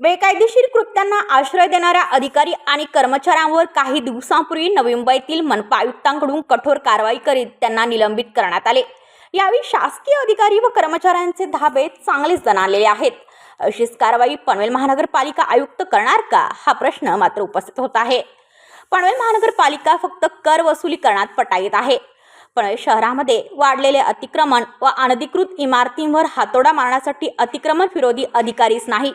बेकायदेशीर कृत्यांना आश्रय देणाऱ्या अधिकारी आणि कर्मचाऱ्यांवर काही दिवसांपूर्वी नवी मुंबईतील मनपा आयुक्तांकडून कठोर कारवाई करीत त्यांना निलंबित करण्यात आले. यावेळी शासकीय अधिकारी व कर्मचाऱ्यांचे धाबे चांगलेच जणालेले आहेत. अशीच कारवाई पनवेल महानगरपालिका आयुक्त करणार का? हा प्रश्न मात्र उपस्थित होत आहे. पनवेल महानगरपालिका फक्त कर वसुली करण्यात पटाईत आहे. पनवेल शहरामध्ये वाढलेले अतिक्रमण व अनधिकृत इमारतींवर हातोडा मारण्यासाठी अतिक्रमण विरोधी अधिकारीच नाही.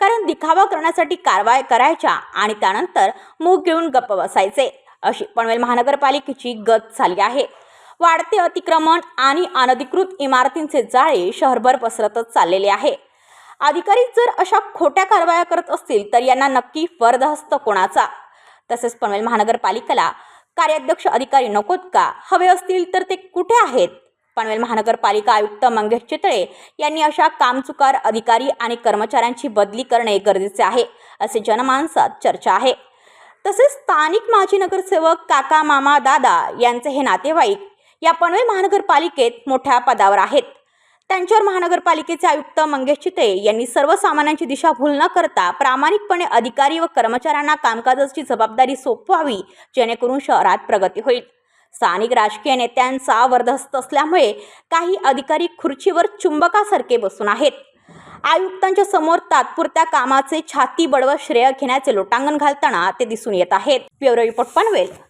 कारण दिखावा करण्यासाठी कारवाई करायच्या आणि त्यानंतर मूग घेऊन गप्प बसायचे अशी पनवेल महानगरपालिकेची गत झाली आहे. वाढते अतिक्रमण आणि अनधिकृत इमारतींचे जाळे शहरभर पसरतच चाललेले आहे. अधिकारी जर अशा खोट्या कारवाया करत असतील तर यांना नक्की वरदहस्त कोणाचा? तसेच पनवेल महानगरपालिकेला कार्याध्यक्ष अधिकारी नकोत का? हवे असतील तर ते कुठे आहेत? पनवेल महानगरपालिका आयुक्त मंगेश चितळे यांनी अशा कामचुकार अधिकारी आणि कर्मचाऱ्यांची बदली करणे गरजेचे आहे असे जनमानसात चर्चा आहे. तसेच स्थानिक माजी नगरसेवक काका मामा दादा यांचे हे नातेवाईक या पनवेल महानगरपालिकेत मोठ्या पदावर आहेत. त्यांच्यावर महानगरपालिकेचे आयुक्त मंगेश चिते यांनी सर्वसामान्यांची दिशाभूल न करता प्रामाणिकपणे अधिकारी व कर्मचाऱ्यांना कामकाजाची जबाबदारी सोपवावी जेणेकरून शहरात प्रगती होईल. स्थानिक राजकीय नेत्यांचा वर्धस्त असल्यामुळे काही अधिकारी खुर्चीवर चुंबकासारखे बसून आहेत. आयुक्तांच्या समोर तात्पुरत्या कामाचे छाती बडवत श्रेय घेण्याचे लोटांगण घालताना ते दिसून येत आहेत. Bureau report Panvel.